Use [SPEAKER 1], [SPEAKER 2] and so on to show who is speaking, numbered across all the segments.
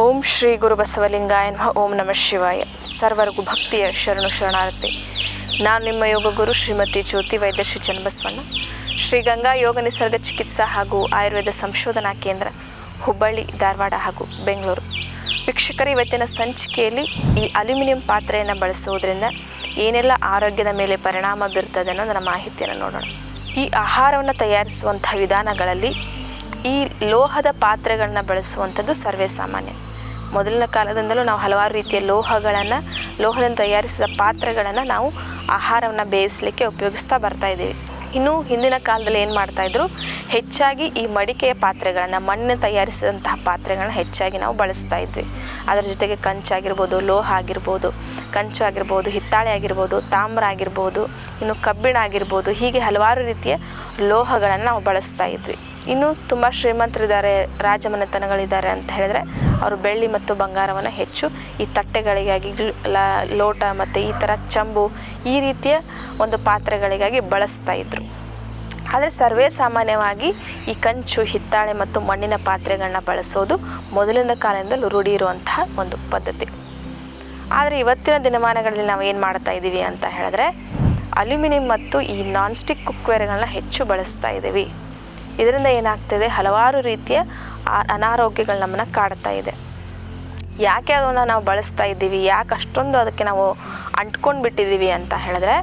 [SPEAKER 1] ಓಂ ಶ್ರೀ ಗುರು ಬಸವಲಿಂಗಾಯ ಓಂ ನಮಃ ಶಿವಾಯ. ಸರ್ವರಿಗೂ ಭಕ್ತಿಯ ಶರಣು ಶರಣಾರ್ಥಿ. ನಾನು ನಿಮ್ಮ ಯೋಗ ಗುರು ಶ್ರೀಮತಿ ಜ್ಯೋತಿ ವೈದ್ಯ ಶ್ರೀ ಚನ್ನಬಸವಣ್ಣ. ಶ್ರೀ ಗಂಗಾ ಯೋಗ ನಿಸರ್ಗ ಚಿಕಿತ್ಸಾ ಹಾಗೂ ಆಯುರ್ವೇದ ಸಂಶೋಧನಾ ಕೇಂದ್ರ, ಹುಬ್ಬಳ್ಳಿ, ಧಾರವಾಡ ಹಾಗೂ ಬೆಂಗಳೂರು. ವೀಕ್ಷಕರ, ಇವತ್ತಿನ ಸಂಚಿಕೆಯಲ್ಲಿ ಈ ಅಲ್ಯೂಮಿನಿಯಂ ಪಾತ್ರೆಯನ್ನು ಬಳಸುವುದರಿಂದ ಏನೆಲ್ಲ ಆರೋಗ್ಯದ ಮೇಲೆ ಪರಿಣಾಮ ಬೀರ್ತದೆ ಅನ್ನೋದರ ಮಾಹಿತಿಯನ್ನು ನೋಡೋಣ. ಈ ಆಹಾರವನ್ನು ತಯಾರಿಸುವಂಥ ವಿಧಾನಗಳಲ್ಲಿ ಈ ಲೋಹದ ಪಾತ್ರೆಗಳನ್ನ ಬಳಸುವಂಥದ್ದು ಸರ್ವೇ ಸಾಮಾನ್ಯ. ಮೊದಲಿನ ಕಾಲದಿಂದಲೂ ನಾವು ಹಲವಾರು ರೀತಿಯ ಲೋಹಗಳನ್ನು, ಲೋಹದಿಂದ ತಯಾರಿಸಿದ ಪಾತ್ರೆಗಳನ್ನು ನಾವು ಆಹಾರವನ್ನು ಬೇಯಿಸಲಿಕ್ಕೆ ಉಪಯೋಗಿಸ್ತಾ ಬರ್ತಾ ಇದ್ದೀವಿ. ಇನ್ನು ಹಿಂದಿನ ಕಾಲದಲ್ಲಿ ಏನು ಮಾಡ್ತಾಯಿದ್ರು ಹೆಚ್ಚಾಗಿ ಈ ಮಡಿಕೆಯ ಪಾತ್ರೆಗಳನ್ನು ಮಣ್ಣು ತಯಾರಿಸಿದಂತಹ ಪಾತ್ರೆಗಳನ್ನ ಹೆಚ್ಚಾಗಿ ನಾವು ಬಳಸ್ತಾ ಇದ್ವಿ. ಅದರ ಜೊತೆಗೆ ಕಂಚಾಗಿರ್ಬೋದು ಲೋಹ ಆಗಿರ್ಬೋದು, ಕಂಚು ಆಗಿರ್ಬೋದು, ಹಿತ್ತಾಳೆ ಆಗಿರ್ಬೋದು, ತಾಮ್ರ ಆಗಿರ್ಬೋದು, ಇನ್ನು ಕಬ್ಬಿಣ ಆಗಿರ್ಬೋದು, ಹೀಗೆ ಹಲವಾರು ರೀತಿಯ ಲೋಹಗಳನ್ನು ನಾವು ಬಳಸ್ತಾ ಇದ್ವಿ. ಇನ್ನು ತುಂಬ ಶ್ರೀಮಂತರಿದ್ದಾರೆ, ರಾಜಮನೆತನಗಳಿದ್ದಾರೆ ಅಂತ ಹೇಳಿದ್ರೆ ಅವರು ಬೆಳ್ಳಿ ಮತ್ತು ಬಂಗಾರವನ್ನು ಹೆಚ್ಚು ಈ ತಟ್ಟೆಗಳಿಗಾಗಿ ಲೋಟ ಮತ್ತು ಈ ಥರ ಚಂಬು ಈ ರೀತಿಯ ಒಂದು ಪಾತ್ರೆಗಳಿಗಾಗಿ ಬಳಸ್ತಾ ಇದ್ದರು ಆದರೆ ಸರ್ವೇ ಸಾಮಾನ್ಯವಾಗಿ ಈ ಕಂಚು, ಹಿತ್ತಾಳೆ ಮತ್ತು ಮಣ್ಣಿನ ಪಾತ್ರೆಗಳನ್ನ ಬಳಸೋದು ಮೊದಲಿನ ಕಾಲದಿಂದಲೂ ರೂಢಿ ಇರುವಂತಹ ಒಂದು ಪದ್ಧತಿ. ಆದರೆ ಇವತ್ತಿನ ದಿನಮಾನಗಳಲ್ಲಿ ನಾವು ಏನು ಮಾಡ್ತಾ ಇದ್ದೀವಿ ಅಂತ ಹೇಳಿದ್ರೆ ಅಲ್ಯೂಮಿನಿಯಂ ಮತ್ತು ಈ ನಾನ್ ಸ್ಟಿಕ್ ಕುಕ್ವೇರ್ಗಳನ್ನ ಹೆಚ್ಚು ಬಳಸ್ತಾ ಇದ್ದೀವಿ ಇದರಿಂದ ಏನಾಗ್ತಿದೆ? ಹಲವಾರು ರೀತಿಯ ಅನಾರೋಗ್ಯಗಳು ನಮ್ಮನ್ನು ಕಾಡ್ತಾ ಇದೆ. ಯಾಕೆ ಅದನ್ನು ನಾವು ಬಳಸ್ತಾ ಇದ್ದೀವಿ? ಯಾಕೆ ಅಷ್ಟೊಂದು ಅದಕ್ಕೆ ನಾವು ಅಂಟ್ಕೊಂಡು ಬಿಟ್ಟಿದ್ದೀವಿ ಅಂತ ಹೇಳಿದ್ರೆ,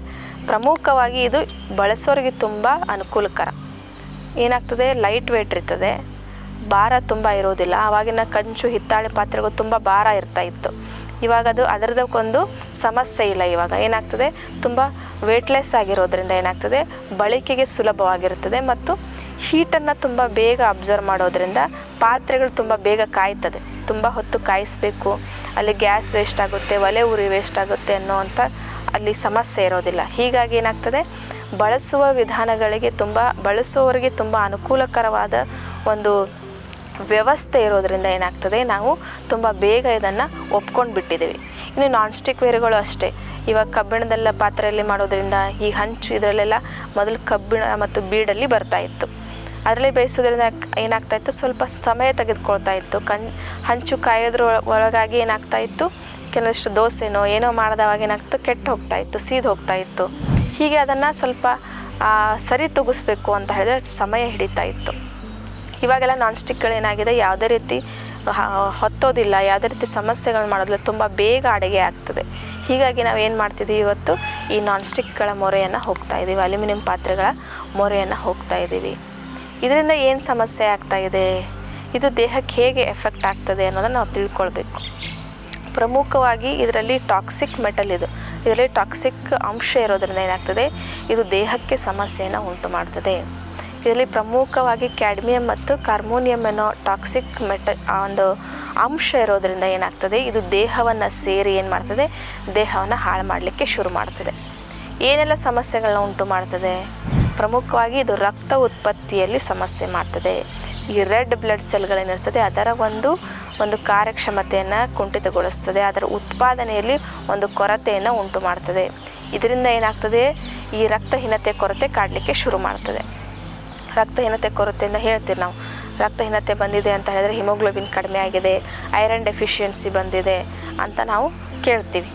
[SPEAKER 1] ಪ್ರಮುಖವಾಗಿ ಇದು ಬಳಸೋರಿಗೆ ತುಂಬ ಅನುಕೂಲಕರ. ಏನಾಗ್ತದೆ? ಲೈಟ್ ವೇಟ್ ಇರ್ತದೆ. ಭಾರ ತುಂಬ ಇರೋದಿಲ್ಲ. ಆವಾಗಿನ ಕಂಚು, ಹಿತ್ತಾಳೆ ಪಾತ್ರೆಗಳು ತುಂಬ ಭಾರ ಇರ್ತಾ ಇತ್ತು. ಇವಾಗ ಅದು ಅದರದಕ್ಕೊಂದು ಸಮಸ್ಯೆ ಇಲ್ಲ ಇವಾಗ. ಏನಾಗ್ತದೆ? ತುಂಬ ವೇಟ್ಲೆಸ್ ಆಗಿರೋದ್ರಿಂದ ಏನಾಗ್ತದೆ? ಬಳಕೆಗೆ ಸುಲಭವಾಗಿರುತ್ತದೆ ಮತ್ತು ಹೀಟನ್ನು ತುಂಬ ಬೇಗ ಅಬ್ಸರ್ವ್ ಮಾಡೋದ್ರಿಂದ ಪಾತ್ರೆಗಳು ತುಂಬ ಬೇಗ ಕಾಯ್ತದೆ. ತುಂಬ ಹೊತ್ತು ಕಾಯಿಸಬೇಕು, ಅಲ್ಲಿ ಗ್ಯಾಸ್ ವೇಸ್ಟ್ ಆಗುತ್ತೆ, ಒಲೆ ಉರಿ ವೇಸ್ಟ್ ಆಗುತ್ತೆ ಅನ್ನೋವಂಥ ಅಲ್ಲಿ ಸಮಸ್ಯೆ ಇರೋದಿಲ್ಲ. ಹೀಗಾಗಿ ಏನಾಗ್ತದೆ? ಬಳಸುವ ವಿಧಾನಗಳಿಗೆ ತುಂಬ, ಬಳಸುವವರಿಗೆ ತುಂಬ ಅನುಕೂಲಕರವಾದ ಒಂದು ವ್ಯವಸ್ಥೆ ಇರೋದರಿಂದ ಏನಾಗ್ತದೆ? ನಾವು ತುಂಬ ಬೇಗ ಇದನ್ನು ಒಪ್ಕೊಂಡು ಬಿಟ್ಟಿದ್ದೀವಿ ಇನ್ನು ನಾನ್ ಸ್ಟಿಕ್ ವೇರ್ಗಳು ಅಷ್ಟೇ. ಇವಾಗ ಕಬ್ಬಿಣದಲ್ಲ ಪಾತ್ರೆಯಲ್ಲಿ ಮಾಡೋದ್ರಿಂದ ಈ ಹಂಚು ಇದರಲ್ಲೆಲ್ಲ ಮೊದಲು ಕಬ್ಬಿಣ ಮತ್ತು ಬೀಡಲ್ಲಿ ಬರ್ತಾ ಇತ್ತು. ಅದರಲ್ಲಿ ಬೇಯಿಸೋದ್ರಿಂದ ಏನಾಗ್ತಾ ಇತ್ತು? ಸ್ವಲ್ಪ ಸಮಯ ತೆಗೆದುಕೊಳ್ತಾ ಇತ್ತು. ಕಣ್, ಹಂಚು ಕಾಯೋದ್ರ ಒಳಗಾಗಿ ಏನಾಗ್ತಾ ಇತ್ತು? ಕೆಲವಷ್ಟು ದೋಸೆನೋ ಏನೋ ಮಾಡಿದವಾಗ ಏನಾಗ್ತು ಕೆಟ್ಟು ಹೋಗ್ತಾ ಇತ್ತು, ಸೀದು ಹೋಗ್ತಾ ಇತ್ತು. ಹೀಗೆ ಅದನ್ನು ಸ್ವಲ್ಪ ಸರಿ ತೂಗಿಸ್ಬೇಕು ಅಂತ ಹೇಳಿದ್ರೆ ಸಮಯ ಹಿಡಿತಾ ಇತ್ತು. ಇವಾಗೆಲ್ಲ ನಾನ್ ಸ್ಟಿಕ್ಗಳು ಏನಾಗಿದೆ ಯಾವುದೇ ರೀತಿ ಹೊತ್ತೋದಿಲ್ಲ. ಯಾವುದೇ ರೀತಿ ಸಮಸ್ಯೆಗಳು ಮಾಡೋದಿಲ್ಲ. ತುಂಬ ಬೇಗ ಅಡುಗೆ ಆಗ್ತದೆ. ಹೀಗಾಗಿ ನಾವು ಏನು ಮಾಡ್ತಿದ್ದೀವಿ ಇವತ್ತು? ಈ ನಾನ್ ಸ್ಟಿಕ್ಗಳ ಮೊರೆಯನ್ನು ಹೋಗ್ತಾ ಇದ್ದೀವಿ ಅಲ್ಯೂಮಿನಿಯಂ ಪಾತ್ರೆಗಳ ಮೊರೆಯನ್ನು ಹೋಗ್ತಾ ಇದ್ದೀವಿ ಇದರಿಂದ ಏನು ಸಮಸ್ಯೆ ಆಗ್ತಾ ಇದೆ? ಇದು ದೇಹಕ್ಕೆ ಹೇಗೆ ಎಫೆಕ್ಟ್ ಆಗ್ತದೆ ಅನ್ನೋದನ್ನು ನಾವು ತಿಳ್ಕೊಳ್ಬೇಕು. ಪ್ರಮುಖವಾಗಿ ಇದರಲ್ಲಿ ಟಾಕ್ಸಿಕ್ ಮೆಟಲ್ ಇದು. ಇದರಲ್ಲಿ ಟಾಕ್ಸಿಕ್ ಅಂಶ ಇರೋದರಿಂದ ಏನಾಗ್ತದೆ? ಇದು ದೇಹಕ್ಕೆ ಸಮಸ್ಯೆಯನ್ನು ಉಂಟು ಮಾಡ್ತದೆ ಇದರಲ್ಲಿ ಪ್ರಮುಖವಾಗಿ ಕ್ಯಾಡ್ಮಿಯಂ ಮತ್ತು ಕಾರ್ಮೋನಿಯಂ ಅನ್ನೋ ಟಾಕ್ಸಿಕ್ ಮೆಟ ಒಂದು ಅಂಶ ಇರೋದರಿಂದ ಏನಾಗ್ತದೆ? ಇದು ದೇಹವನ್ನು ಸೇರಿ ಏನು ಮಾಡ್ತದೆ? ದೇಹವನ್ನು ಹಾಳು ಮಾಡಲಿಕ್ಕೆ ಶುರು ಮಾಡ್ತದೆ. ಏನೆಲ್ಲ ಸಮಸ್ಯೆಗಳನ್ನ ಉಂಟು ಮಾಡ್ತದೆ? ಪ್ರಮುಖವಾಗಿ ಇದು ರಕ್ತ ಉತ್ಪತ್ತಿಯಲ್ಲಿ ಸಮಸ್ಯೆ ಮಾಡ್ತದೆ. ಈ ರೆಡ್ ಬ್ಲಡ್ ಸೆಲ್ಗಳೇನಿರ್ತದೆ ಅದರ ಒಂದು ಒಂದು ಕಾರ್ಯಕ್ಷಮತೆಯನ್ನು ಕುಂಠಿತಗೊಳಿಸ್ತದೆ. ಅದರ ಉತ್ಪಾದನೆಯಲ್ಲಿ ಒಂದು ಕೊರತೆಯನ್ನು ಉಂಟು ಮಾಡ್ತದೆ. ಇದರಿಂದ ಏನಾಗ್ತದೆ? ಈ ರಕ್ತಹೀನತೆ ಕೊರತೆ ಕಾಡಲಿಕ್ಕೆ ಶುರು ಮಾಡ್ತದೆ. ರಕ್ತಹೀನತೆ ಕೊರತೆಯಿಂದ ಹೇಳ್ತೀವಿ ನಾವು. ರಕ್ತಹೀನತೆ ಬಂದಿದೆ ಅಂತ ಹೇಳಿದ್ರೆ ಹಿಮೋಗ್ಲೋಬಿನ್ ಕಡಿಮೆ ಆಗಿದೆ ಐರನ್ ಡೆಫಿಷಿಯನ್ಸಿ ಬಂದಿದೆ ಅಂತ ನಾವು ಕೇಳ್ತೀವಿ.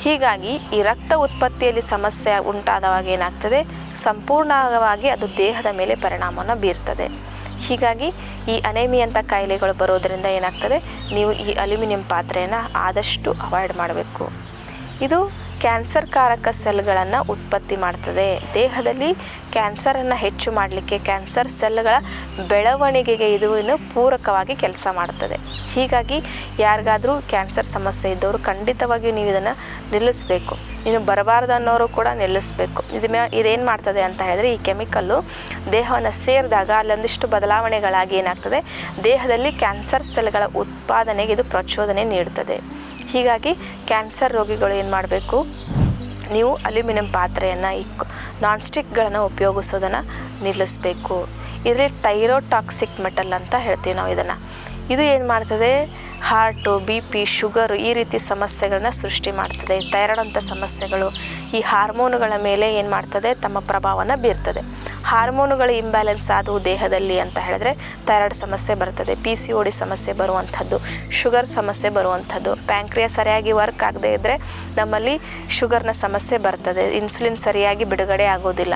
[SPEAKER 1] ಹೀಗಾಗಿ ಈ ರಕ್ತ ಉತ್ಪತ್ತಿಯಲ್ಲಿ ಸಮಸ್ಯೆ ಉಂಟಾದವಾಗ ಏನಾಗ್ತದೆ? ಸಂಪೂರ್ಣವಾಗಿ ಅದು ದೇಹದ ಮೇಲೆ ಪರಿಣಾಮವನ್ನು ಬೀರ್ತದೆ. ಹೀಗಾಗಿ ಈ ಅನೇಮಿ ಅಂತ ಕಾಯಿಲೆಗಳು ಬರೋದರಿಂದ ಏನಾಗ್ತದೆ? ನೀವು ಈ ಅಲ್ಯೂಮಿನಿಯಂ ಪಾತ್ರೆಯನ್ನು ಆದಷ್ಟು ಅವಾಯ್ಡ್ ಮಾಡಬೇಕು. ಇದು ಕ್ಯಾನ್ಸರ್ ಕಾರಕ ಸೆಲ್ಗಳನ್ನು ಉತ್ಪತ್ತಿ ಮಾಡ್ತದೆ. ದೇಹದಲ್ಲಿ ಕ್ಯಾನ್ಸರನ್ನು ಹೆಚ್ಚು ಮಾಡಲಿಕ್ಕೆ ಕ್ಯಾನ್ಸರ್ ಸೆಲ್ಗಳ ಬೆಳವಣಿಗೆಗೆ ಇದು ಇನ್ನು ಪೂರಕವಾಗಿ ಕೆಲಸ ಮಾಡ್ತದೆ. ಹೀಗಾಗಿ ಯಾರಿಗಾದರೂ ಕ್ಯಾನ್ಸರ್ ಸಮಸ್ಯೆ ಇದ್ದವರು ಖಂಡಿತವಾಗಿಯೂ ನೀವು ಇದನ್ನು ನಿಲ್ಲಿಸಬೇಕು. ಇನ್ನು ಬರಬಾರ್ದು ಅನ್ನೋರು ಕೂಡ ನಿಲ್ಲಿಸಬೇಕು. ಇದು ಮೇ ಇದೇನು ಮಾಡ್ತದೆ ಅಂತ ಹೇಳಿದ್ರೆ ಈ ಕೆಮಿಕಲ್ಲು ದೇಹವನ್ನು ಸೇರಿದಾಗ ಅಲ್ಲೊಂದಿಷ್ಟು ಬದಲಾವಣೆಗಳಾಗಿ ಏನಾಗ್ತದೆ? ದೇಹದಲ್ಲಿ ಕ್ಯಾನ್ಸರ್ ಸೆಲ್ಗಳ ಉತ್ಪಾದನೆಗೆ ಇದು ಪ್ರಚೋದನೆ ನೀಡ್ತದೆ. ಹೀಗಾಗಿ ಕ್ಯಾನ್ಸರ್ ರೋಗಿಗಳು ಏನು ಮಾಡಬೇಕು? ನೀವು ಅಲ್ಯೂಮಿನಿಯಂ ಪಾತ್ರೆಯನ್ನು ಈ ನಾನ್ ಸ್ಟಿಕ್ಗಳನ್ನು ಉಪಯೋಗಿಸೋದನ್ನು ನಿಲ್ಲಿಸಬೇಕು. ಇದರಲ್ಲಿ ಟೈರೋಟಾಕ್ಸಿಕ್ ಮೆಟಲ್ ಅಂತ ಹೇಳ್ತೀವಿ ನಾವು ಇದನ್ನು. ಇದು ಏನು ಮಾಡ್ತದೆ? ಹಾರ್ಟು, ಬಿ ಪಿ, ಶುಗರು ಈ ರೀತಿ ಸಮಸ್ಯೆಗಳನ್ನ ಸೃಷ್ಟಿ ಮಾಡ್ತದೆ. ಥೈರಾಯ್ಡ್ ಅಂಥ ಸಮಸ್ಯೆಗಳು ಈ ಹಾರ್ಮೋನುಗಳ ಮೇಲೆ ಏನು ಮಾಡ್ತದೆ? ತಮ್ಮ ಪ್ರಭಾವನ ಬೀರ್ತದೆ. ಹಾರ್ಮೋನುಗಳ ಇಂಬ್ಯಾಲೆನ್ಸ್ ಆದವು ದೇಹದಲ್ಲಿ ಅಂತ ಹೇಳಿದ್ರೆ ಥೈರಾಯ್ಡ್ ಸಮಸ್ಯೆ ಬರ್ತದೆ ಪಿ ಸಿ ಓಡಿ ಸಮಸ್ಯೆ ಬರುವಂಥದ್ದು, ಶುಗರ್ ಸಮಸ್ಯೆ ಬರುವಂಥದ್ದು ಪ್ಯಾಂಕ್ರಿಯಾ ಸರಿಯಾಗಿ ವರ್ಕ್ ಆಗದೇ ಇದ್ದರೆ ನಮ್ಮಲ್ಲಿ ಶುಗರ್ನ ಸಮಸ್ಯೆ ಬರ್ತದೆ ಇನ್ಸುಲಿನ್ ಸರಿಯಾಗಿ ಬಿಡುಗಡೆ ಆಗೋದಿಲ್ಲ.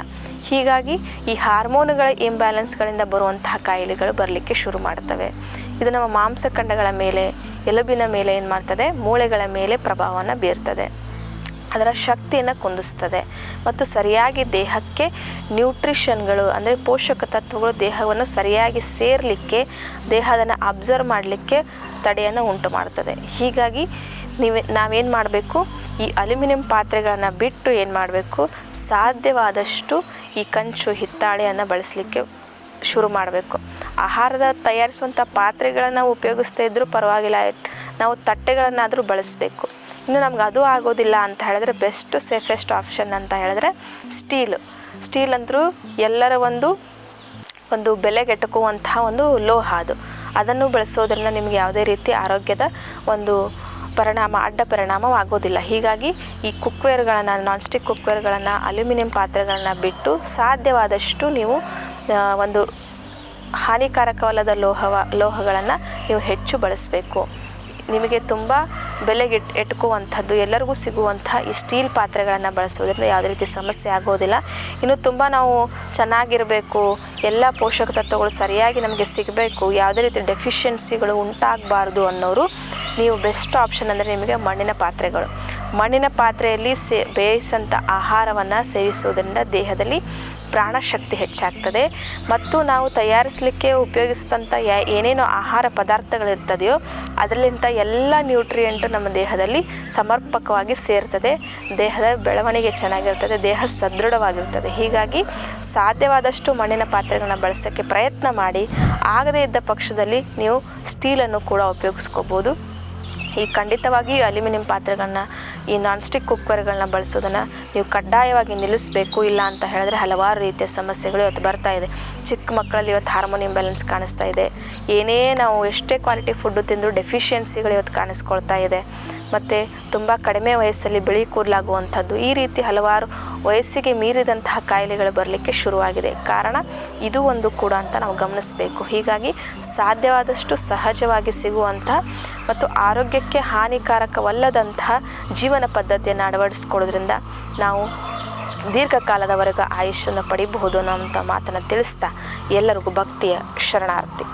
[SPEAKER 1] ಹೀಗಾಗಿ ಈ ಹಾರ್ಮೋನುಗಳ ಇಂಬ್ಯಾಲೆನ್ಸ್ಗಳಿಂದ ಬರುವಂತಹ ಕಾಯಿಲೆಗಳು ಬರಲಿಕ್ಕೆ ಶುರು ಮಾಡ್ತವೆ. ಇದು ನಮ್ಮ ಮಾಂಸಖಂಡಗಳ ಮೇಲೆ, ಎಲುಬಿನ ಮೇಲೆ ಏನು ಮಾಡ್ತದೆ? ಮೂಳೆಗಳ ಮೇಲೆ ಪ್ರಭಾವವನ್ನು ಬೀರ್ತದೆ. ಅದರ ಶಕ್ತಿಯನ್ನು ಕುಂದಿಸ್ತದೆ. ಮತ್ತು ಸರಿಯಾಗಿ ದೇಹಕ್ಕೆ ನ್ಯೂಟ್ರಿಷನ್ಗಳು ಅಂದರೆ ಪೋಷಕ ತತ್ವಗಳು ದೇಹವನ್ನು ಸರಿಯಾಗಿ ಸೇರಲಿಕ್ಕೆ ದೇಹ ಅದನ್ನು ಅಬ್ಸರ್ವ್ ಮಾಡಲಿಕ್ಕೆ ತಡೆಯನ್ನು ಉಂಟು ಮಾಡ್ತದೆ. ಹೀಗಾಗಿ ನೀವೇ, ನಾವೇನು ಮಾಡಬೇಕು? ಈ ಅಲ್ಯೂಮಿನಿಯಂ ಪಾತ್ರೆಗಳನ್ನು ಬಿಟ್ಟು ಏನು ಮಾಡಬೇಕು? ಸಾಧ್ಯವಾದಷ್ಟು ಈ ಕಂಚು, ಹಿತ್ತಾಳೆಯನ್ನು ಬಳಸಲಿಕ್ಕೆ ಶುರು ಮಾಡಬೇಕು. ಆಹಾರದ ತಯಾರಿಸುವಂಥ ಪಾತ್ರೆಗಳನ್ನು ಉಪಯೋಗಿಸ್ತಾ ಇದ್ದರೂ ಪರವಾಗಿಲ್ಲ. ನಾವು ತಟ್ಟೆಗಳನ್ನಾದರೂ ಬಳಸಬೇಕು. ಇನ್ನು ನಮ್ಗೆ ಅದು ಆಗೋದಿಲ್ಲ ಅಂತ ಹೇಳಿದ್ರೆ ಬೆಸ್ಟ್ ಸೇಫೆಸ್ಟ್ ಆಪ್ಷನ್ ಅಂತ ಹೇಳಿದ್ರೆ ಸ್ಟೀಲ್ ಸ್ಟೀಲ್ ಅಂತರೂ ಎಲ್ಲರ ಒಂದು ಒಂದು ಬೆಲೆಗೆಟಕುವಂತಹ ಒಂದು ಲೋಹ ಅದು. ಅದನ್ನು ಬಳಸೋದ್ರಿಂದ ನಿಮಗೆ ಯಾವುದೇ ರೀತಿ ಆರೋಗ್ಯದ ಒಂದು ಪರಿಣಾಮ, ಅಡ್ಡ ಪರಿಣಾಮವಾಗೋದಿಲ್ಲ. ಹೀಗಾಗಿ ಈ ಕುಕ್ವೇರ್ಗಳನ್ನು ನಾನ್ ಸ್ಟಿಕ್ ಕುಕ್ವೇರ್ಗಳನ್ನು ಅಲ್ಯೂಮಿನಿಯಂ ಪಾತ್ರೆಗಳನ್ನು ಬಿಟ್ಟು ಸಾಧ್ಯವಾದಷ್ಟು ನೀವು ಒಂದು ಹಾನಿಕಾರಕವಲ್ಲದ ಲೋಹವ, ಲೋಹಗಳನ್ನು ನೀವು ಹೆಚ್ಚು ಬಳಸಬೇಕು. ನಿಮಗೆ ತುಂಬ ಬೆಲೆಗೆ ಎಟ್ಕುವಂಥದ್ದು, ಎಲ್ಲರಿಗೂ ಸಿಗುವಂಥ ಈ ಸ್ಟೀಲ್ ಪಾತ್ರೆಗಳನ್ನು ಬಳಸೋದ್ರಿಂದ ಯಾವುದೇ ರೀತಿ ಸಮಸ್ಯೆ ಆಗೋದಿಲ್ಲ. ಇನ್ನು ತುಂಬ ನಾವು ಚೆನ್ನಾಗಿರಬೇಕು, ಎಲ್ಲ ಪೋಷಕ ತತ್ವಗಳು ಸರಿಯಾಗಿ ನಮಗೆ ಸಿಗಬೇಕು, ಯಾವುದೇ ರೀತಿ ಡೆಫಿಷಿಯನ್ಸಿಗಳು ಉಂಟಾಗಬಾರ್ದು ಅನ್ನೋರು ನೀವು ಬೆಸ್ಟ್ ಆಪ್ಷನ್ ಅಂದರೆ ನಿಮಗೆ ಮಣ್ಣಿನ ಪಾತ್ರೆಗಳು. ಮಣ್ಣಿನ ಪಾತ್ರೆಯಲ್ಲಿ ಸೇ ಬೇಯಿಸಂಥ ಆಹಾರವನ್ನು ಸೇವಿಸುವುದರಿಂದ ದೇಹದಲ್ಲಿ ಪ್ರಾಣಶಕ್ತಿ ಹೆಚ್ಚಾಗ್ತದೆ. ಮತ್ತು ನಾವು ತಯಾರಿಸಲಿಕ್ಕೆ ಉಪಯೋಗಿಸಿದಂಥ ಏನೇನು ಆಹಾರ ಪದಾರ್ಥಗಳಿರ್ತದೆಯೋ ಅದರಲ್ಲಿಂದ ಎಲ್ಲ ನ್ಯೂಟ್ರಿಯೆಂಟು ನಮ್ಮ ದೇಹದಲ್ಲಿ ಸಮರ್ಪಕವಾಗಿ ಸೇರ್ತದೆ. ದೇಹದ ಬೆಳವಣಿಗೆ ಚೆನ್ನಾಗಿರ್ತದೆ, ದೇಹ ಸದೃಢವಾಗಿರ್ತದೆ. ಹೀಗಾಗಿ ಸಾಧ್ಯವಾದಷ್ಟು ಮಣ್ಣಿನ ಪಾತ್ರೆಗಳನ್ನ ಬಳಸೋಕ್ಕೆ ಪ್ರಯತ್ನ ಮಾಡಿ, ಆಗದೇ ಇದ್ದ ಪಕ್ಷದಲ್ಲಿ ನೀವು ಸ್ಟೀಲನ್ನು ಕೂಡ ಉಪಯೋಗಿಸ್ಕೋಬೋದು. ಈ ಖಂಡಿತವಾಗಿಯೂ ಅಲ್ಯೂಮಿನಿಯಂ ಪಾತ್ರೆಗಳನ್ನ, ಈ ನಾನ್ ಸ್ಟಿಕ್ ಕುಕ್ಕರ್ಗಳನ್ನ ಬಳಸೋದನ್ನು ನೀವು ಕಡ್ಡಾಯವಾಗಿ ನಿಲ್ಲಿಸಬೇಕು ಇಲ್ಲ ಅಂತ ಹೇಳಿದ್ರೆ ಹಲವಾರು ರೀತಿಯ ಸಮಸ್ಯೆಗಳು ಇವತ್ತು ಬರ್ತಾ ಇದೆ. ಚಿಕ್ಕ ಮಕ್ಕಳಲ್ಲಿ ಇವತ್ತು ಹಾರ್ಮೋನ್ ಇಂಬ್ಯಾಲೆನ್ಸ್ ಕಾಣಿಸ್ತಾ ಇದೆ. ಏನೇ ನಾವು ಎಷ್ಟೇ ಕ್ವಾಲಿಟಿ ಫುಡ್ಡು ತಿಂದರೂ ಡೆಫಿಷಿಯನ್ಸಿಗಳು ಇವತ್ತು ಕಾಣಿಸ್ಕೊಳ್ತಾ ಇದೆ. ಮತ್ತು ತುಂಬ ಕಡಿಮೆ ವಯಸ್ಸಲ್ಲಿ ಬಿಳಿ ಕೂದಲಾಗುವಂಥದ್ದು ಈ ರೀತಿ ಹಲವಾರು ವಯಸ್ಸಿಗೆ ಮೀರಿದಂತಹ ಕಾಯಿಲೆಗಳು ಬರಲಿಕ್ಕೆ ಶುರುವಾಗಿದೆ. ಕಾರಣ ಇದು ಒಂದು ಕೂಡ ಅಂತ ನಾವು ಗಮನಿಸಬೇಕು. ಹೀಗಾಗಿ ಸಾಧ್ಯವಾದಷ್ಟು ಸಹಜವಾಗಿ ಸಿಗುವಂತಹ ಮತ್ತು ಆರೋಗ್ಯಕ್ಕೆ ಹಾನಿಕಾರಕವಲ್ಲದಂತಹ ಜೀವನ ಪದ್ಧತಿಯನ್ನು ಅಳವಡಿಸ್ಕೊಳ್ಳೋದ್ರಿಂದ ನಾವು ದೀರ್ಘಕಾಲದವರೆಗೂ ಆಯುಷ್ಯನ್ನು ಪಡಿಬಹುದು ಅನ್ನೋಂಥ ಮಾತನ್ನು ತಿಳಿಸ್ತಾ ಎಲ್ಲರಿಗೂ ಭಕ್ತಿಯ ಶರಣಾರ್ಥಿ.